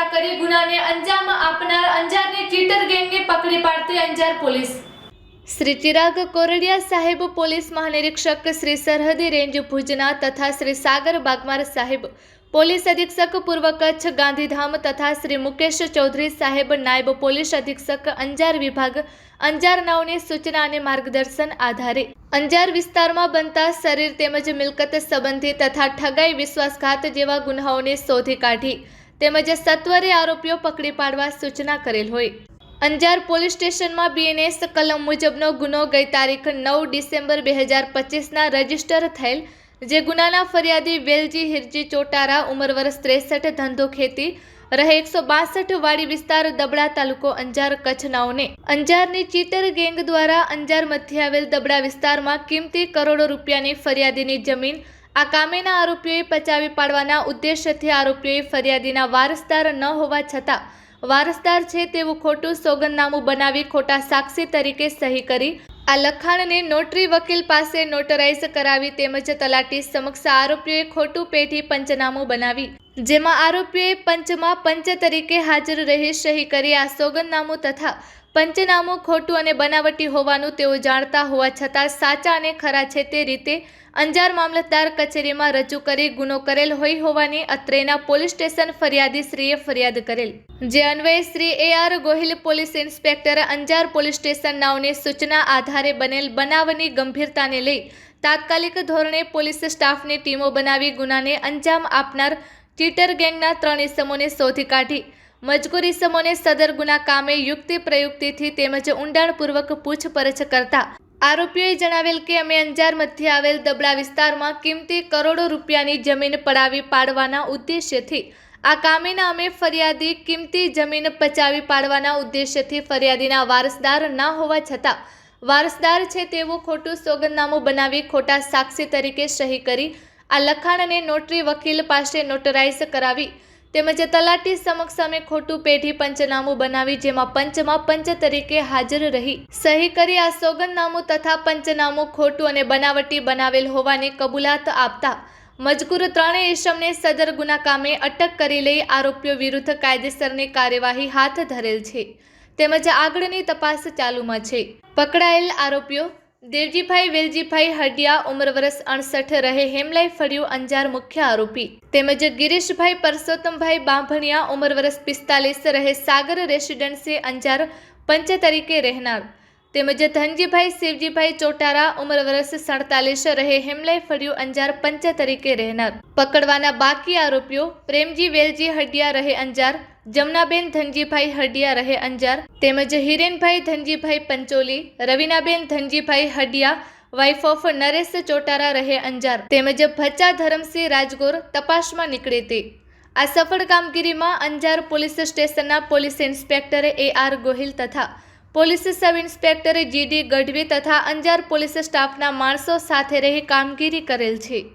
હત્યા કરી ગુનાને અંજામ આપનાર અંજારની ટ્વિટર ગેંગને પકડી પાડતી અંજાર પોલીસ. શ્રી ચિરાગ કોરડિયા સાહેબ પોલીસ મહાનિરીક્ષક શ્રી સરહદી રેન્જ ભુજના તથા શ્રી સાગર બાગમાર સાહેબ પોલીસ અધિક્ષક પૂર્વ કચ્છ ગાંધીધામ તથા શ્રી મુકેશ ચૌધરી સાહેબ નાયબ પોલીસ અધિક્ષક અંજાર વિભાગ અંજાર નાઓની સૂચના અને માર્ગદર્શન આધારે. અંજાર વિસ્તારમાં બનતા શરીર તેમજ મિલકત સંબંધી તથા ઠગાઈ વિશ્વાસઘાત જેવા ગુનાઓને શોધી કાઢી. તેમજ સત્વરે આરોપીઓ પકડી પાડવા સૂચના કરેલ હોય. અંજાર પોલીસ સ્ટેશનમાં બીએનએસ કલમ મુજબનો ગુનો ગઈ તારીખ નવ ડિસેમ્બર બે હજાર પચીસના રજિસ્ટર થયેલ, જે ગુનાના ફરિયાદી વેલજી હિરજી ચોટારા, ઉંમર વર્ષ ત્રેસઠ, ધંધો ખેતી, રહે એકસો બાસઠ, વાડી વિસ્તાર, દબડા તાલુકો અંજાર કચ્છનાઓને. અંજારની ચીટર ગેંગ દ્વારા અંજાર મધ્યે આવેલ દબડા વિસ્તારમાં કિંમતી કરોડો રૂપિયાની ફરિયાદીની જમીન આ કામેના આરોપીઓએ પચાવી પાડવાના ઉદ્દેશ્યથી આરોપીઓએ ફરિયાદીના વારસદાર ન હોવા છતાં વારસદાર છે તેવું ખોટું સોગંદનામું બનાવી ખોટા સાક્ષી તરીકે સહી કરી. આ લખાણને નોટરી વકીલ પાસે નોટરાઇઝ કરાવી તેમજ તલાટી સમક્ષ આરોપીઓએ ખોટું પેઢી પંચનામું બનાવી. જેમાં આરોપીઓએ પંચમાં પંચ તરીકે હાજર રહી સહી કરી આ સોગંદનામું તથા પંચનામું ખોટું અને બનાવટી હોવાનું તેઓ જાણતા હોવા છતાં સાચા અને ખરા છે તે રીતે અંજાર મામલતદાર કચેરીમાં રજૂ કરી ગુનો કરેલ હોય હોવાની અત્રેના પોલીસ સ્ટેશન ફરિયાદી શ્રીએ ફરિયાદ કરેલ. જે અન્વયે Shri A R Gohil police inspector Anjar police station નાવની સૂચના આધારે બનેલ બનાવની ગંભીરતાને લઈ તાત્કાલિક ધોરણે પોલીસ સ્ટાફની ટીમો બનાવી ગુનાને અંજામ આપનાર ચીટર ગેંગના ત્રણ ઇસમોને શોધી કાઢી. મજકૂર ઇસમોને સદર ગુના કામે યુક્તિ પ્રયુક્તિથી તેમજ ઊંડાણપૂર્વક પૂછપરછ કરતા. આરોપીઓએ જણાવેલ કે અમે અંજાર મધ્ય આવેલ દબડા વિસ્તારમાં કિંમતી કરોડો રૂપિયાની જમીન પડાવી પાડવાના ઉદ્દેશ્યથી. આ કામેના અમે ફરિયાદી કિંમતી જમીન પચાવી પાડવાના ઉદ્દેશ્યથી ફરિયાદીના વારસદાર ના હોવા છતાં. વારસદાર છે તેવું ખોટું સોગંદનામું બનાવી ખોટા સાક્ષી તરીકે સહી કરી આ લખાણને નોટરી વકીલ પાસે નોટરાઇઝ કરાવી તેમજ તલાટી સમક્ષ અમે ખોટું પેઢી પંચનામું બનાવી જેમાં પંચમાં પંચ તરીકે હાજર રહી. સહી કરી આ સોગંદનામું તથા પંચનામું ખોટું અને બનાવટી બનાવેલ હોવાની કબૂલાત આપતા મજકૂર ત્રણેય ઇસમને સદર ગુના કામે અટક કરી લઈ આરોપીઓ વિરુદ્ધ કાયદેસરની કાર્યવાહી હાથ ધરેલ છે. તેમજ આગળની તપાસ ચાલુમાં છે. પકડાયેલ આરોપીઓ દેવજીભાઈ, વેલજીભાઈ હડિયા ઉંમર વર્ષ અડસઠ રહે હેમલાઈ ફળિયું અંજાર મુખ્ય આરોપી. તેમજ ગિરીશભાઈ પરસોત્તમભાઈ બાંભણિયા ઉંમર વર્ષ પિસ્તાલીસ, રહે સાગર રેસિડેન્સી, અંજાર પંચ તરીકે રહેનાર. તેમજ ધનજીભાઈ, શિવજીભાઈ ચોટારા ઉંમર વર્ષ સડતાલીસ, રહે હેમલાઈ ફળિયું અંજાર પંચ તરીકે રહેનાર. પકડવાના બાકી આરોપીઓ પ્રેમજી, વેલજી હડિયા રહે અંજાર જમનાબેન ધનજીભાઈ હડિયા રહે અંજાર, તેમજ હિરેનભાઈ ધનજીભાઈ પંચોલી, રવિનાબેન ધનજીભાઈ હડિયા વાઇફ ઓફ નરેશ ચોટારા રહે અંજાર, તેમજ ભચ્ચા ધરમસિંહ રાજગોર તપાસમાં નીકળે તે. આ સફળ કામગીરીમાં અંજાર પોલીસ સ્ટેશનના police inspector A R Gohil તથા police sub inspector GD Gadhvi તથા અંજાર પોલીસ સ્ટાફના માણસો સાથે રહી કામગીરી કરેલ છે.